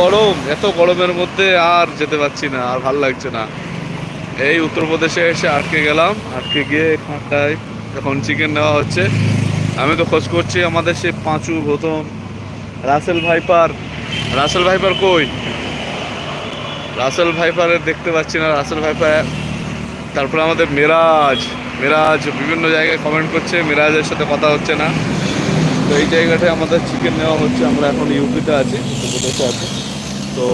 গরম, এত গরমের মধ্যে আর যেতে পারছি না, আর ভালো লাগছে না। এই উত্তরপ্রদেশে এসে আটকে গেলাম, আটকে গিয়ে এখানটায় এখন চিকেন নেওয়া হচ্ছে। আমি তো খোঁজ করছি, আমাদের সে Panchu Gautam Russell viper. Russell viper কই? রাসেল ভাইপারের দেখতে পাচ্ছি না, রাসেল ভাইপার, তারপরে আমাদের মেরাজ। মেরাজ বিভিন্ন জায়গায় কমেন্ট করছে, মেরাজের সাথে কথা হচ্ছে না। তো এই জায়গাটায় আমাদের চিকেন নেওয়া হচ্ছে। আমরা এখন ইউপিতে আছি উত্তরপ্রদেশে আছি। তো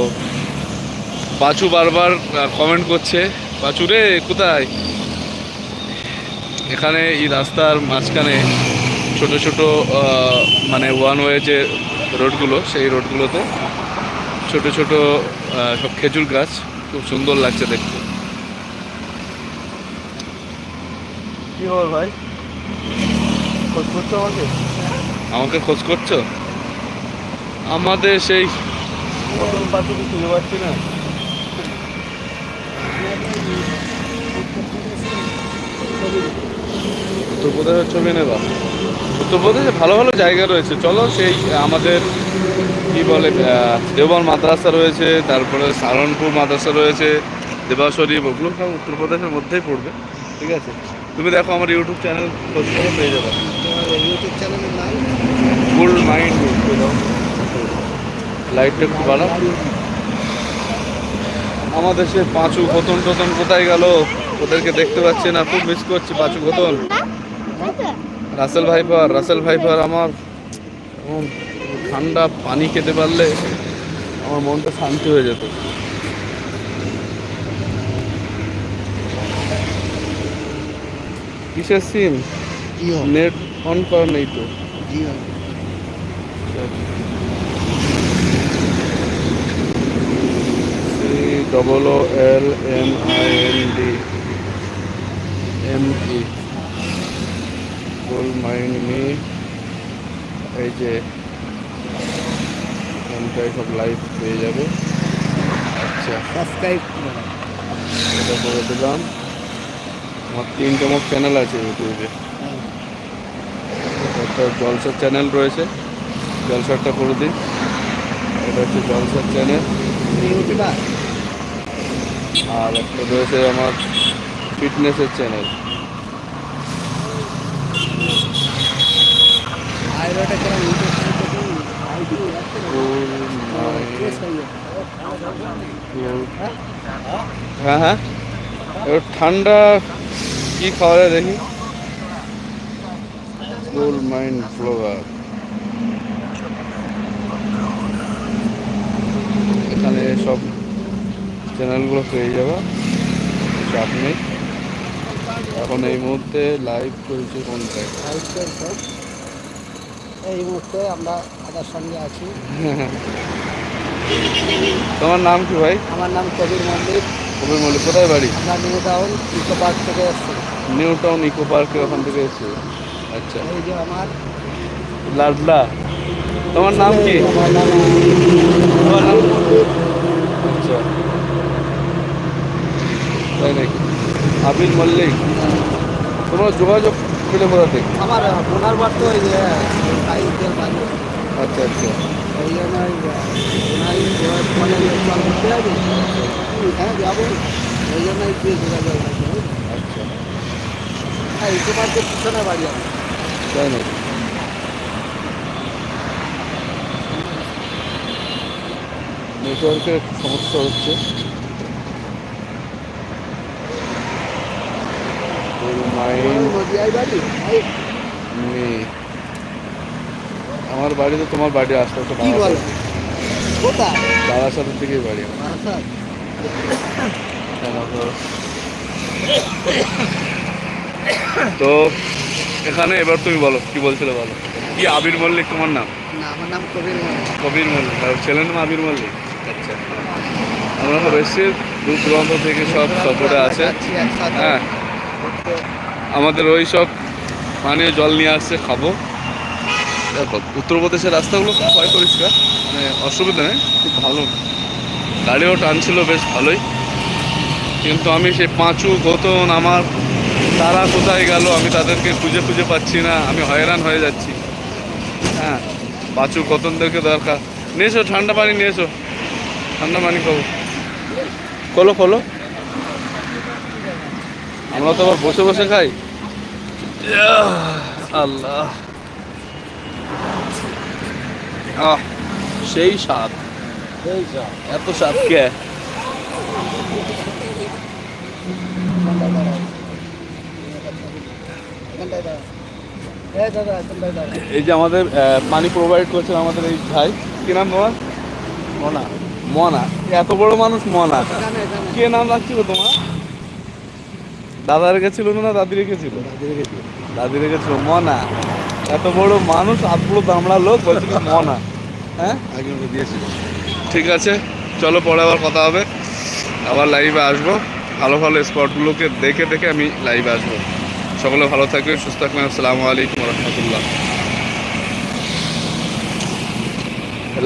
পাঁচু বারবার কমেন্ট করছে পাঁচু রে, কোথায়? এখানে এই রাস্তার মাঝখানে ছোট ছোট মানে ওয়ান ওয়ে যে রোডগুলো, সেই রোডগুলোতে ছোট ছোট সব খেজুর গাছ। খুব সুন্দর লাগছে দেখতে। কি খবর ভাই? খোঁজ করছ আমাকে? আমাকে খোঁজ করছ? আমাদের সেই না উত্তরপ্রদেশের ছবি নেবা। উত্তরপ্রদেশে ভালো ভালো জায়গা রয়েছে। চলো সেই, আমাদের কি বলে দেওবন মাদ্রাসা রয়েছে, তারপরে সারনপুর মাদ্রাসা রয়েছে দেবাশরী ওগুলো সব উত্তরপ্রদেশের মধ্যেই পড়বে, ঠিক আছে? তুমি দেখো আমার ইউটিউব চ্যানেল খোঁজ করে পেয়ে যাবে। ইউটিউব চ্যানেলের নাম? ফুল মাইন্ড লাইটটা একটু বাড়াও। আমাদের সে পাঁচু খতন টতন কোথায় গেল? ওদেরকে দেখতে পাচ্ছি না খুব মিস করছি পাঁচু খতন রাসেল ভাইপার রাসেল ভাইপার আমার ঠান্ডা পানি খেতে পারলে আমার মনটা শান্তি হয়ে যেত। কিসের সিম? নেট অন করা নেই তো। Double O L M I N D M E goal mind me এই যে এখানটায় সব লাইভ পেয়ে যাবে। আচ্ছা। সাবস্ক্রাইব এটা করে দিলাম। আমার তিনটে মোট চ্যানেল আছে ইউটিউবে একটা জলসার চ্যানেল রয়েছে। জলসারটা করে দিন। এটা হচ্ছে জলসার চ্যানেল আর একটা রয়েছে আমার ফিটনেসের চ্যানেল হ্যাঁ হ্যাঁ। এবার ঠান্ডা কি খাওয়া যায় দেখি? কুল মাইন্ড ফ্লোভার এখানে সব চ্যানেলগুলো পেয়ে যাবে। চাপ নেই। এখন এই মুহূর্তে লাইভ করেছে কোনটায় এই মুহূর্তে আমরা দাদার সঙ্গে আছি। তোমার নাম কি ভাই? আমার নাম কবির মল্লিক। কবির মল্লিক কোথায় বাড়ি? আমরা নিউ টাউন থেকে এসেছি। নিউ টাউন ইকো পার্কে ওখান থেকে এসেছে আচ্ছা এই যে আমার লাডলা তোমার নাম কি আমার নাম তোমার নাম আচ্ছা তাই নাকি আবির মল্লিক তোমরা যোগাযোগ পেলে কোথা থেকে আমার ওনার বার তো ওই আচ্ছা আচ্ছা করতে হবে হ্যাঁ যাব ওই জন্য যোগাযোগ আচ্ছা হ্যাঁ ইকো পার্কের পিছনে বাড়ি আমার তাই নাকি? নেটওয়ার্কের সমস্যা হচ্ছে। আমার বাড়ি তো তোমার বাড়ি আশপাশে বারাসাতের দিকেই বাড়ি আমার। তো এখানে এবার তুমি বলো কি বলছিলে বলো? কি আবির মল্লিক তোমার নাম? না আমার নাম কবির মল্লিক। কবির মল্লিক আর ছেলের নাম আবির মল্লিক? আচ্ছা। আমরা সব এসছি দূর দূরান্ত থেকে সব সফরে আছে। হ্যাঁ। আমাদের ওই সব পানীয় জল নিয়ে আসছে খাব। দেখো উত্তরপ্রদেশের রাস্তাগুলো খুব ভয় পরিষ্কার মানে অসুবিধা নেই খুব ভালো। গাড়িও টানছিল বেশ ভালোই। কিন্তু আমি সেই পাঁচু গতন আমার তারা কোথায় গেল আমি তাদেরকে খুঁজে খুঁজে পাচ্ছি না আমি হয়রান হয়ে যাচ্ছি। হ্যাঁ পাঁচু গতনদেরকে দরকার। নিয়েছো ঠান্ডা পানি নিয়েছো? ঠান্ডা পানি খাব। খোলো খোলো। আমরা তো আবার বসে বসে খাই। আল্লাহ। আহ সেই স্বাদ। এত স্বাদ কে? এই যে আমাদের পানি প্রোভাইড করছেন আমাদের এই ভাই। কি নাম তোমার? মনা। মনা। এত বড় মানুষ মনা। কে নাম রাখছিল তোমার? দাদা রেখেছিল না দাদি রেখেছিল? দাদি রেখেছিল। মনা। এত বড় মানুষ আর পুরো দামড়া লোক বলছিল মনা। হ্যাঁ? আগে দিয়েছিল ঠিক আছে, চলো পরে আবার কথা হবে। আবার লাইভে আসব। ভালো ভালো স্পটগুলোকে দেখে দেখে আমি লাইভে আসব। সকলে ভালো থাকবেন সুস্থ থাকবেন আসসালামু আলাইকুম রহমতুল্লাহ।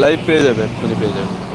লাইভ পেয়ে যাবে এক্ষুনি পেয়ে যাবে